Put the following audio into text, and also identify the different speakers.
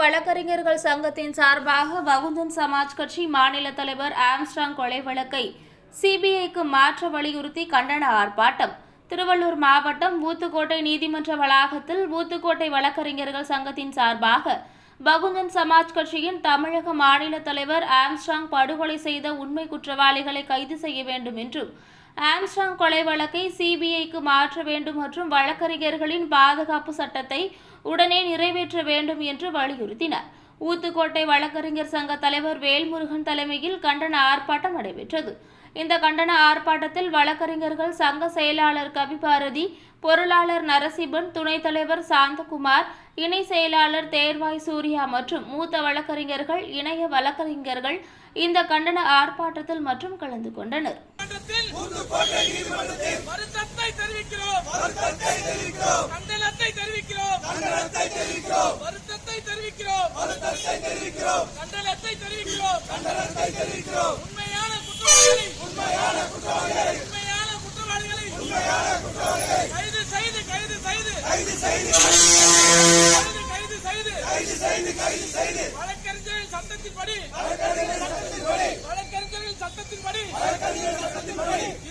Speaker 1: வழக்கறிஞர்கள் சங்கத்தின் சார்பாக பகுஜன் சமாஜ் கட்சி மாநில தலைவர் ஆம்ஸ்ட்ராங் கொலை வழக்கை சிபிஐக்கு மாற்ற வலியுறுத்தி கண்டன ஆர்ப்பாட்டம். திருவள்ளூர் மாவட்டம் ஊத்துக்கோட்டை நீதிமன்ற வளாகத்தில் ஊத்துக்கோட்டை வழக்கறிஞர்கள் சங்கத்தின் சார்பாக பகுஜன் சமாஜ் கட்சியின் தமிழக மாநில தலைவர் ஆம்ஸ்ட்ராங் படுகொலை செய்த உண்மை குற்றவாளிகளை கைது செய்ய வேண்டும் என்றும் ஆம்ஸ்ட்ராங் கொலை வழக்கை சிபிஐக்கு மாற்ற வேண்டும் மற்றும் வழக்கறிஞர்களின் பாதுகாப்பு சட்டத்தை உடனே நிறைவேற்ற வேண்டும் என்று வலியுறுத்தினர். ஊத்துக்கோட்டை வழக்கறிஞர் சங்க தலைவர் வேல்முருகன் தலைமையில் கண்டன ஆர்ப்பாட்டம் நடைபெற்றது. இந்த கண்டன ஆர்ப்பாட்டத்தில் வழக்கறிஞர்கள் சங்க செயலாளர் கவிபாரதி பொருளாளர் நரசிம்மன் துணைத் தலைவர் சாந்தகுமார் இணை செயலாளர் தேர்வாய் சூர்யா மற்றும் மூத்த வழக்கறிஞர்கள் இணைய வழக்கறிஞர்கள் இந்த கண்டன ஆர்ப்பாட்டத்தில் மற்றும் கலந்து கொண்டனர்.
Speaker 2: நீதிமன்றத்தில் புதுக்கோட்டை நீதிமன்றத்தில் தெரிவிக்கிறோம் வருத்தத்தை தெரிவிக்கிறோம். கண்டனத்தை தெரிவிக்கிறோம். கண்டனத்தை தெரிவிக்கிறோம் வருத்தத்தை தெரிவிக்கிறோம். வருத்தத்தை தெரிவிக்கிறோம். கண்டனத்தை தெரிவிக்கிறோம் கண்டனத்தை தெரிவிக்கிறோம் உண்மையான குற்றவாளிகளை உண்மையான குற்றவாளிகளை உண்மையான குற்றவாளிகளை உண்மையான குற்றவாளிகளை கைது செய்து கைது செய்து கைது செய்து கைது செய்து கைது செய்து கைது செய்து வழக்கறிஞரின் சட்டத்தின்படி வழக்கறிஞர் Money!